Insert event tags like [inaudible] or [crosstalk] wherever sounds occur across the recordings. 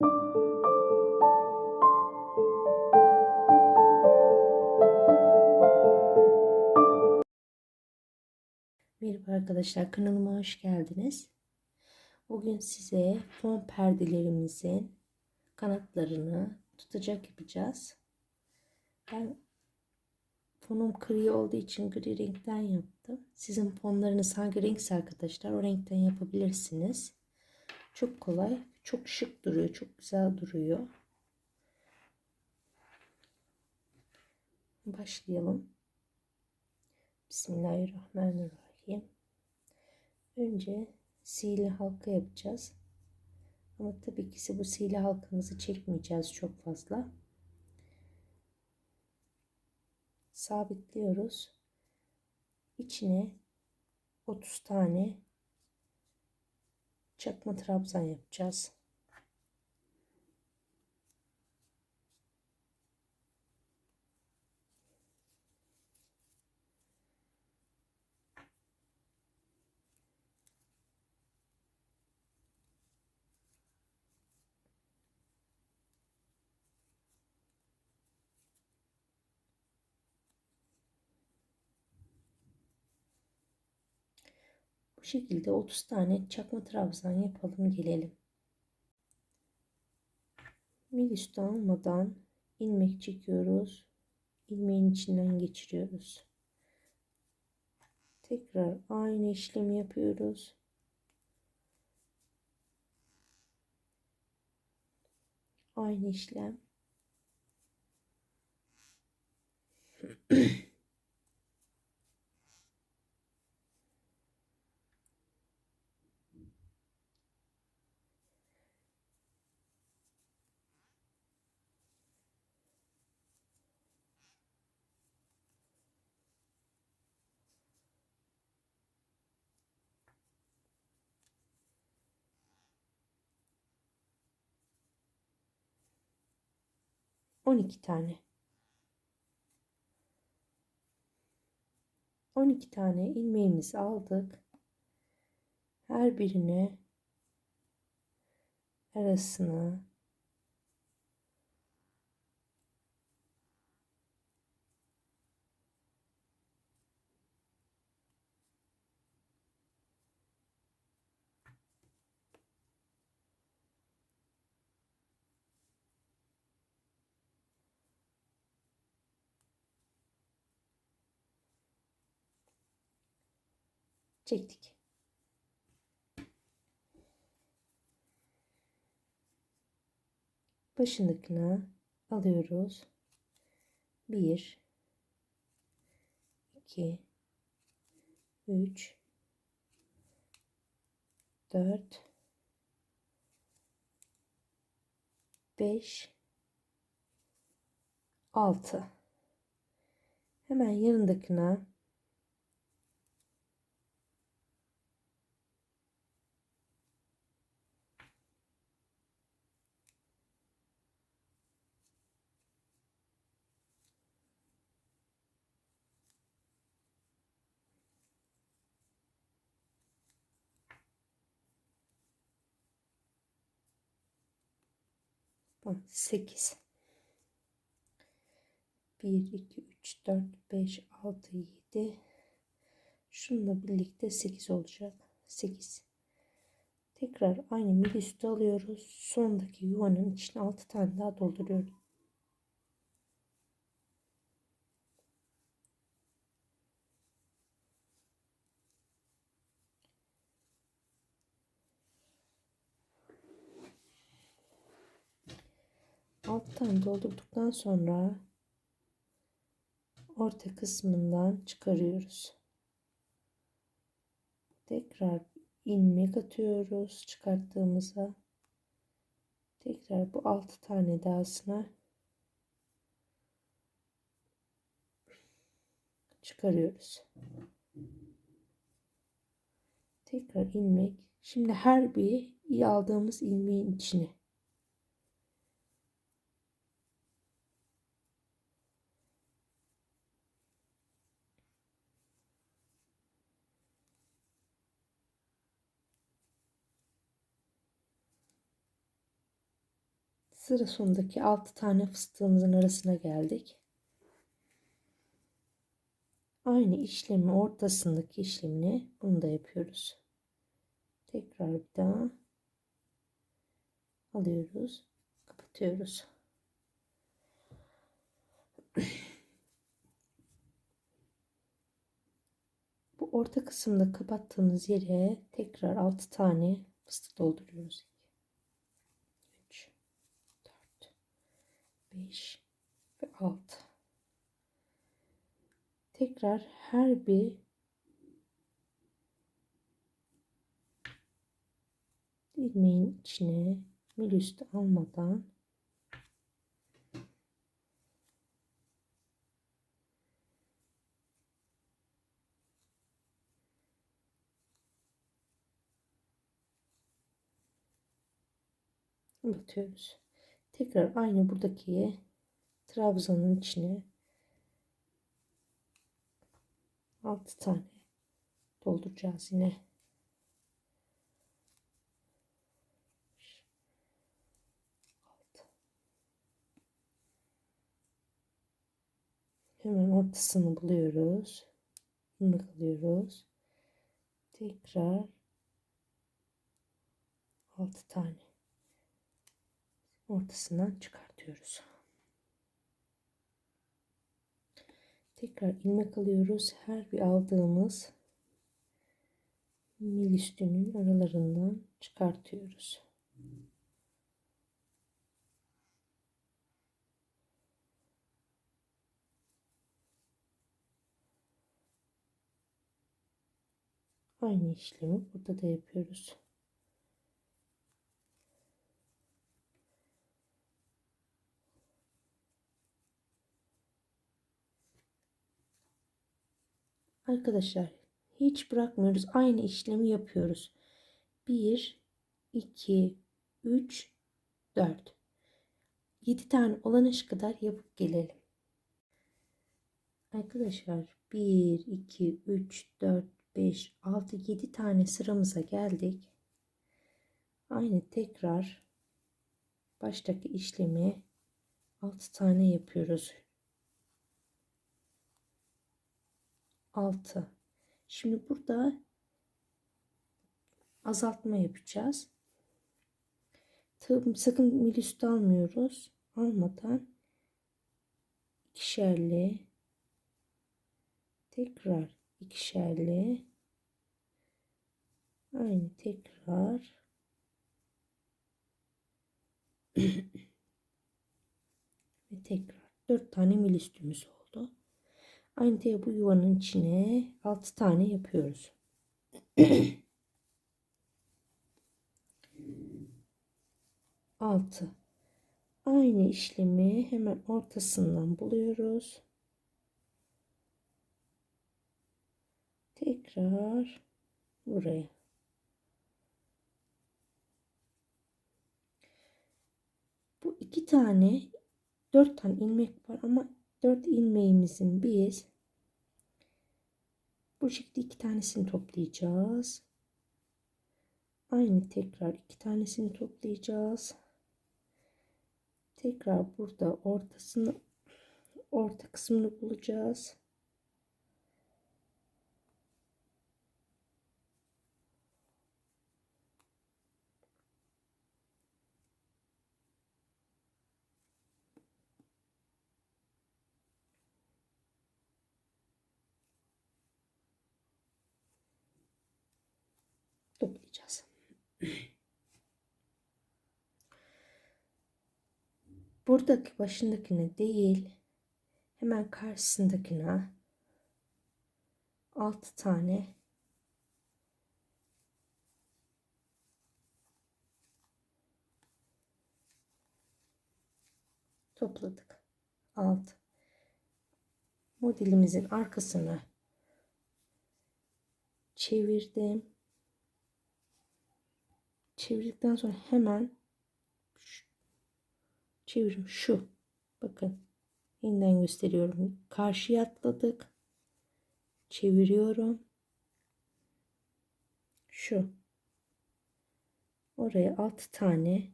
Merhaba arkadaşlar kanalıma hoş geldiniz. Bugün size fon perdelerimizin kanatlarını tutacak yapacağız. Ben fonum gri olduğu için gri renkten yaptım. Sizin fonlarınız hangi renkse arkadaşlar o renkten yapabilirsiniz. Çok kolay, çok şık duruyor, çok güzel duruyor. Başlayalım. Bismillahirrahmanirrahim. Önce sihirli halka yapacağız. Ama tabii ki bu sihirli halkamızı çekmeyeceğiz çok fazla. Sabitliyoruz. İçine 30 tane çakma trabzan yapacağız. Bu şekilde 30 tane çakma trabzan yapalım gelelim. Mil üstü almadan ilmek çekiyoruz. ilmeğin içinden geçiriyoruz. Tekrar aynı işlemi yapıyoruz. Aynı işlem. [clears throat] 12 tane. 12 tane ilmeğimizi aldık. Her birine arasına çektik. Başındakini alıyoruz. 1 2 3 4 5 6 Hemen yanındakine Bak 8 1 2 3 4 5 6 7 şununla birlikte 8 olacak. 8 tekrar aynı mil üstü alıyoruz. Sondaki yuvanın içine 6 tane daha dolduruyoruz alttan doldurduktan sonra orta kısmından çıkarıyoruz. Tekrar ilmek atıyoruz çıkarttığımıza. Tekrar bu altı tane dahasına çıkarıyoruz. Tekrar ilmek. Şimdi her bir aldığımız ilmeğin içine Sıra sonundaki 6 tane fıstığımızın arasına geldik. Aynı işlemi ortasındaki işlemini bunu da yapıyoruz. Tekrar bir daha alıyoruz. Kapatıyoruz. Bu orta kısımda kapattığımız yere tekrar 6 tane fıstık dolduruyoruz. 3 4 5 ve 6 tekrar her bir ilmeğin içine mil almadan batıyoruz. Tekrar aynı buradaki trabzanın içine 6 tane dolduracağız yine. Hemen ortasını buluyoruz. ilmek alıyoruz. Tekrar 6 tane ortasından çıkartıyoruz. Tekrar ilmek alıyoruz. Her bir aldığımız mil üstünün aralarından çıkartıyoruz. Aynı işlemi burada da yapıyoruz. Arkadaşlar hiç bırakmıyoruz. Aynı işlemi yapıyoruz. 1 2 3 4 7 tane olan iş kadar yapıp gelelim. Arkadaşlar 1 2 3 4 5 6 7 tane sıramıza geldik. Aynı tekrar baştaki işlemi 6 tane yapıyoruz. 6. Şimdi burada azaltma yapacağız. Tabii sakın mil üstü almıyoruz. Almadan ikişerli tekrar ikişerli aynı tekrar [clears throat] ve tekrar dört tane mil üstümüz oldu. Aynı diye bu yuvanın içine 6 tane yapıyoruz. [clears throat] Altı. Aynı işlemi hemen ortasından buluyoruz. Tekrar buraya. Bu iki tane, dört tane ilmek var ama 4 ilmeğimizin biz bu şekilde iki tanesini toplayacağız. Aynı tekrar iki tanesini toplayacağız. Tekrar burada ortasını orta kısmını bulacağız. Toplayacağız. [clears throat] Buradaki başındakine değil hemen karşısındakine 6 tane topladık. 6 modelimizin arkasını çevirdim çevirdikten sonra hemen çevirim şu. Bakın yeniden gösteriyorum. Karşıya atladık. Çeviriyorum. Şu. Oraya 6 tane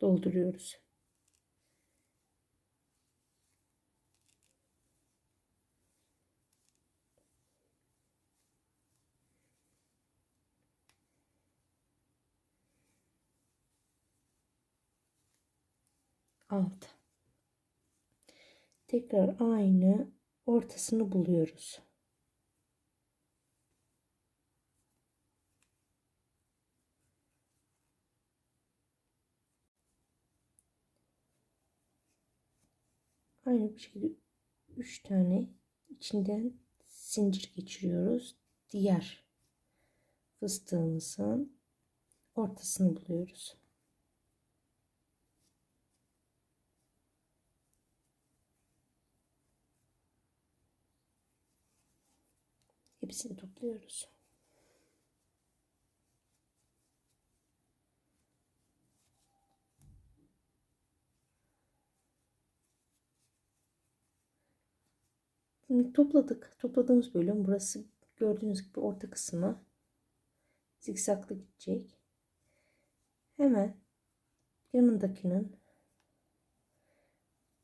dolduruyoruz. 6 tekrar aynı ortasını buluyoruz. Aynı bir şekilde 3 tane içinden zincir geçiriyoruz. Diğer fıstığımızın ortasını buluyoruz. Hepsini topluyoruz. Şimdi topladık. Topladığımız bölüm burası gördüğünüz gibi orta kısmı zikzaklı gidecek. Hemen yanındakinin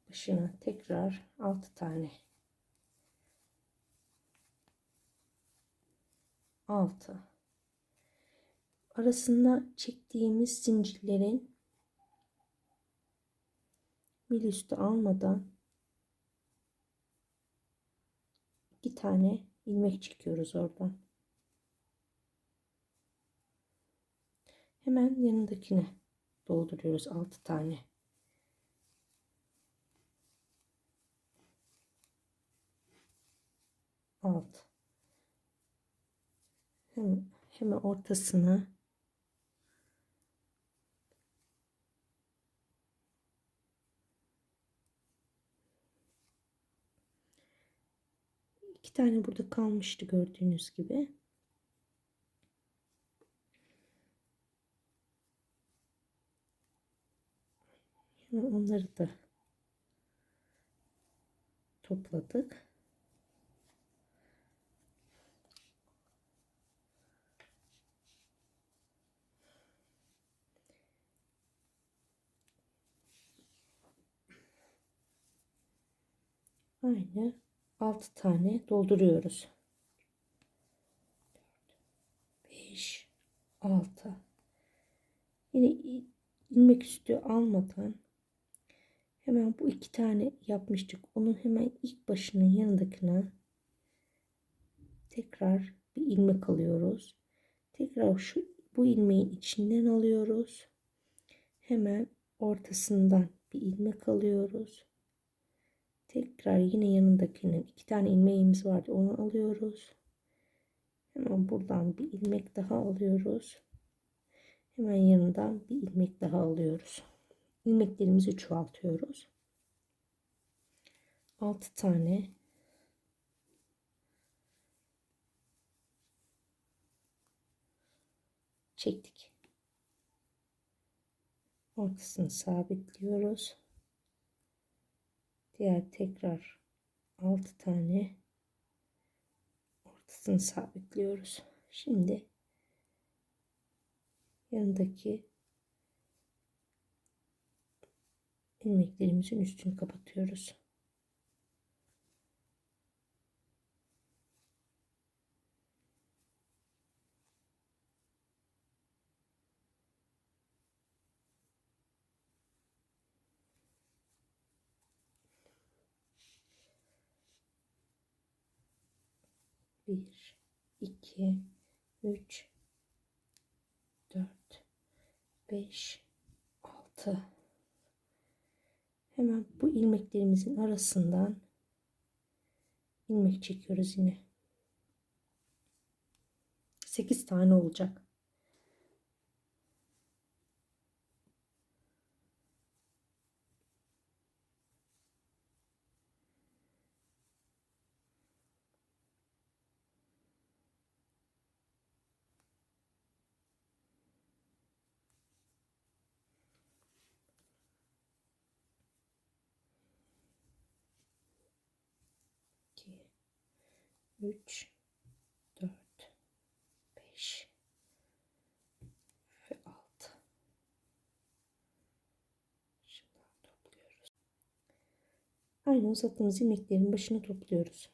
başına tekrar 6 tane 6 arasında çektiğimiz zincirlerin bir üstü almadan iki tane ilmek çekiyoruz oradan. Hemen yanındakine dolduruyoruz 6 tane. Alt. Hemen, hemen ortasına iki tane burada kalmıştı gördüğünüz gibi. Onları da topladık. Aynı 6 tane dolduruyoruz. 5 6 Yine ilmek üstü almadan hemen bu iki tane yapmıştık. Onun hemen ilk başının yanındakine tekrar bir ilmek alıyoruz. Tekrar şu bu ilmeğin içinden alıyoruz. Hemen ortasından bir ilmek alıyoruz. Tekrar yine yanındakinin iki tane ilmeğimiz vardı. Onu alıyoruz. Hemen buradan bir ilmek daha alıyoruz. Hemen yanından bir ilmek daha alıyoruz. İlmeklerimizi çoğaltıyoruz. 6 tane çektik. Ortasını sabitliyoruz. Diğer tekrar 6 tane ortasını sabitliyoruz. Şimdi yanındaki ilmeklerimizin üstünü kapatıyoruz. Bir, iki, üç, 5 6 hemen bu ilmeklerimizin arasından ilmek çekiyoruz yine. 8 tane olacak 3 4 5 ve 6 Şimdi topluyoruz. Aynı uzattığımız ilmeklerin başını topluyoruz.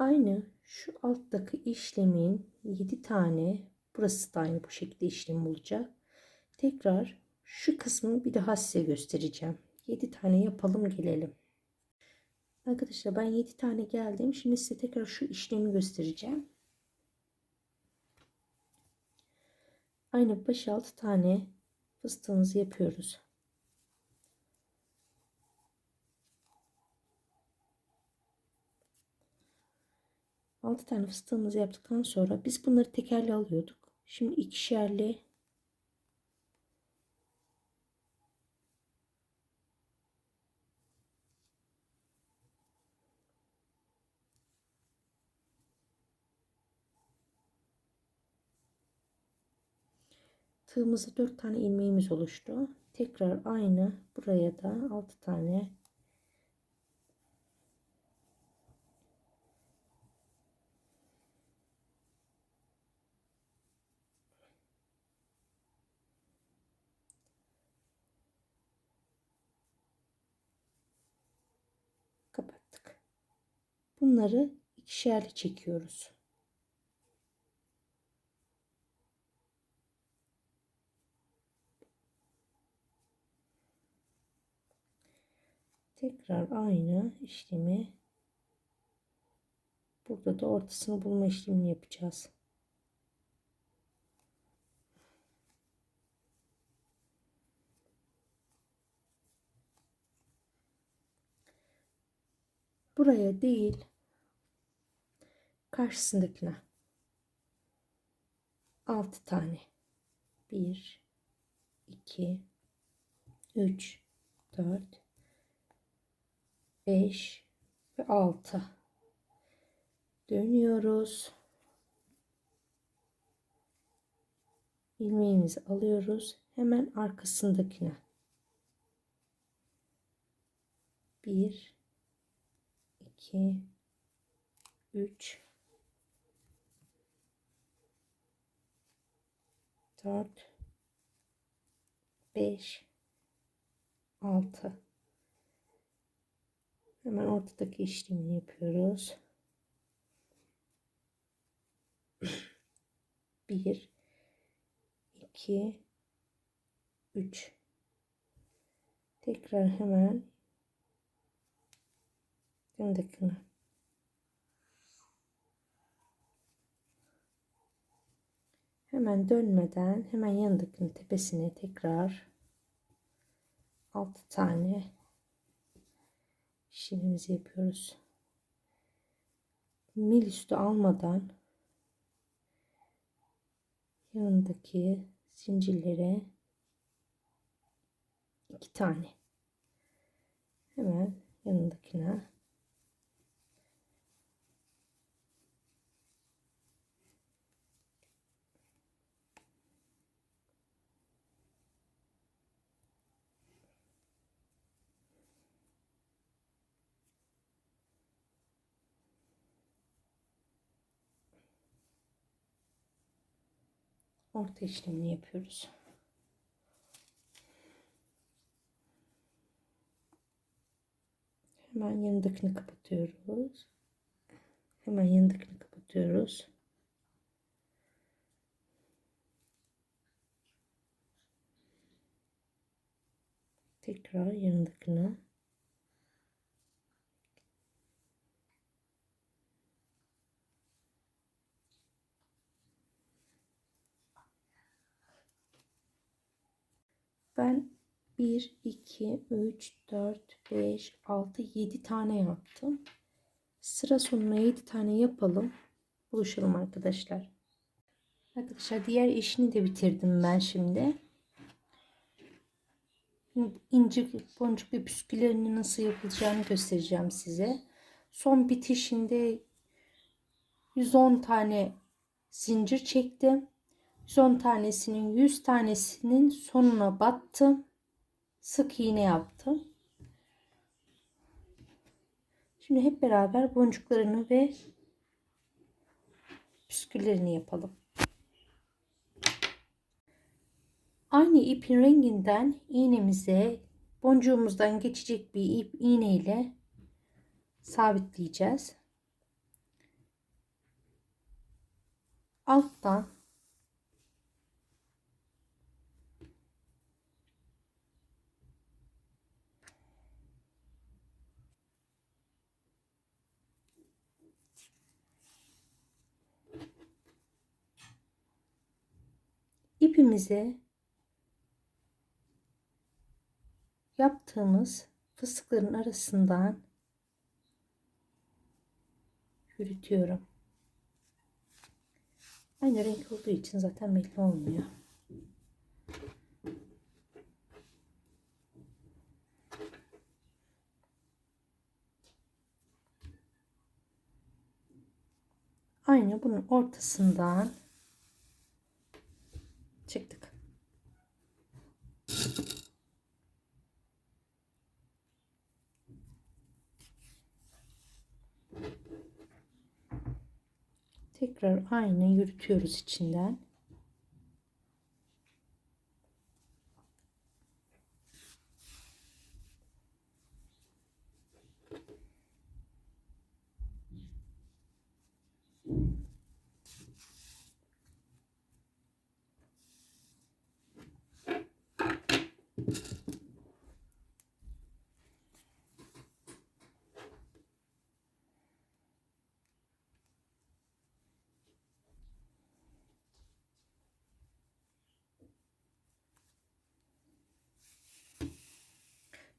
Aynı şu alttaki işlemin 7 tane burası da aynı bu şekilde işlem olacak. Tekrar şu kısmı bir daha size göstereceğim. 7 tane yapalım gelelim. Arkadaşlar ben 7 tane geldim. Şimdi size tekrar şu işlemi göstereceğim. Aynı 5-6 tane fıstığımızı yapıyoruz. Altı tane fıstığımızı yaptıktan sonra biz bunları tekerle alıyorduk. Şimdi ikişerli tığımızda 4 tane ilmeğimiz oluştu. Tekrar aynı buraya da 6 tane Bunları ikişerli çekiyoruz. Tekrar aynı işlemi burada da ortasını bulma işlemini yapacağız. Buraya değil karşısındakine. 6 tane. 1 2 3 4 5 ve 6 dönüyoruz. İlmeğimizi alıyoruz. Hemen arkasındakine. 1 2 3 4 5 6 Hemen ortadaki işlemini yapıyoruz. 1 2 3 Tekrar hemen. Yanındakini hemen dönmeden hemen yanındakinin tepesine tekrar 6 tane işlemimizi yapıyoruz. Mil üstü almadan yanındaki zincirlere iki tane hemen yanındakine orta işlemini yapıyoruz. Hemen yanındakini kapatıyoruz. Hemen yanındakini kapatıyoruz. Tekrar yanındakine Ben 1, 2, 3, 4, 5, 6, 7 tane yaptım. Sıra sonuna 7 tane yapalım. Buluşalım arkadaşlar. Arkadaşlar diğer işini de bitirdim ben şimdi. İncik boncuk ve püsküllerini nasıl yapılacağını göstereceğim size. Son bitişinde 110 tane zincir çektim. 110 tanesinin 100 tanesinin sonuna battım. Sık iğne yaptım. Şimdi hep beraber boncuklarını ve püsküllerini yapalım. Aynı ipin renginden iğnemize boncuğumuzdan geçecek bir ip iğne ile sabitleyeceğiz. alttan ipimizi yaptığımız fıstıkların arasından yürütüyorum. Aynı renk olduğu için zaten belli olmuyor. Aynı bunun ortasından çıktık. Tekrar aynı yürütüyoruz içinden.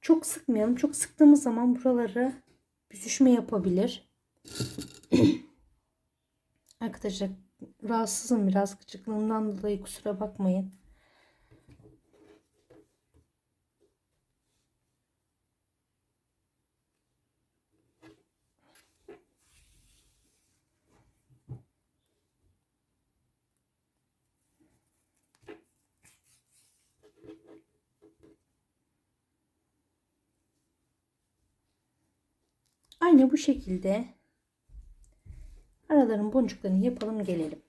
Çok sıkmayalım. Çok sıktığımız zaman buraları büzüşme yapabilir. Arkadaşlar rahatsızım biraz gıcıklığımdan dolayı kusura bakmayın. Aynı bu şekilde araların boncuklarını yapalım gelelim.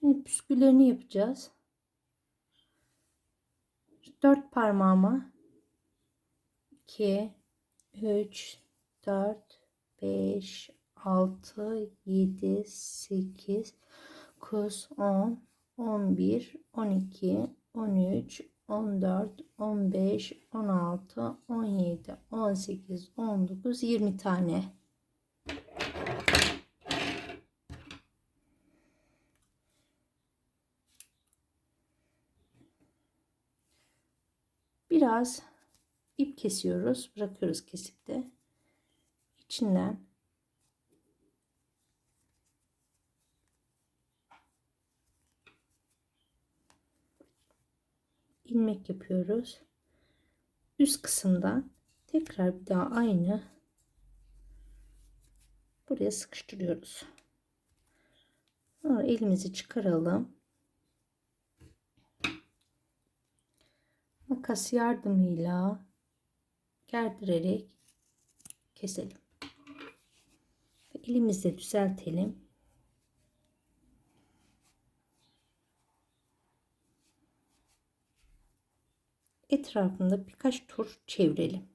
Şimdi püsküllerini yapacağız. Dört parmağıma 2 3 4 5 6 7 8 9 10 11 12 13 14, 15, 16, 17, 18, 19, 20 tane. Biraz ip kesiyoruz. Bırakıyoruz kesip de. içinden ilmek yapıyoruz. Üst kısımdan tekrar bir daha aynı buraya sıkıştırıyoruz. Sonra elimizi çıkaralım. Makas yardımıyla gerdirerek keselim. Elimizle düzeltelim. Etrafında birkaç tur çevirelim.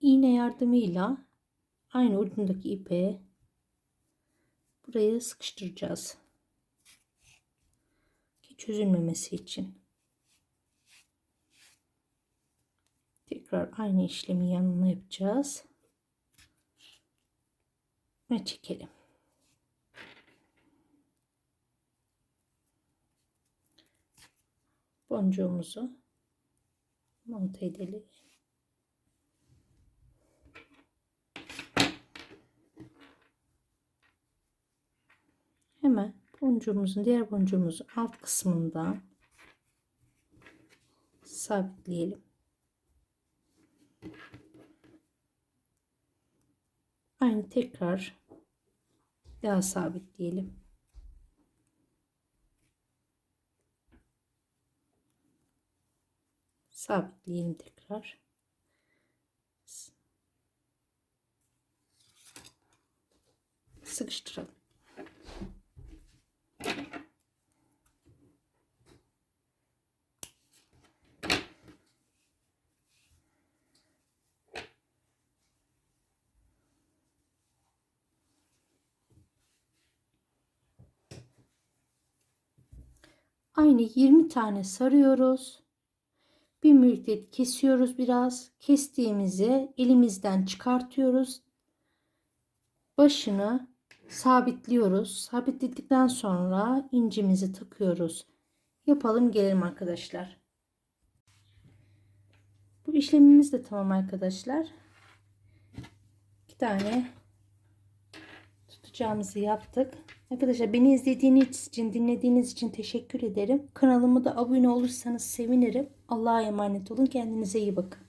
İğne yardımıyla aynı ucundaki ipe buraya sıkıştıracağız. Ki çözülmemesi için. Tekrar aynı işlemi yanına yapacağız. Ve çekelim. Boncuğumuzu monte edelim. Hemen boncuğumuzun diğer boncuğumuzun alt kısmından sabitleyelim. Aynı tekrar daha sabitleyelim. Sabitleyelim tekrar. Sıkıştıralım. Aynı 20 tane sarıyoruz. Bir müddet kesiyoruz biraz. Kestiğimizi elimizden çıkartıyoruz. Başını sabitliyoruz. Sabitledikten sonra incimizi takıyoruz. Yapalım gelelim arkadaşlar. Bu işlemimiz de tamam arkadaşlar. İki tane tutacağımızı yaptık. Arkadaşlar beni izlediğiniz için, dinlediğiniz için teşekkür ederim. Kanalıma da abone olursanız sevinirim. Allah'a emanet olun. Kendinize iyi bakın.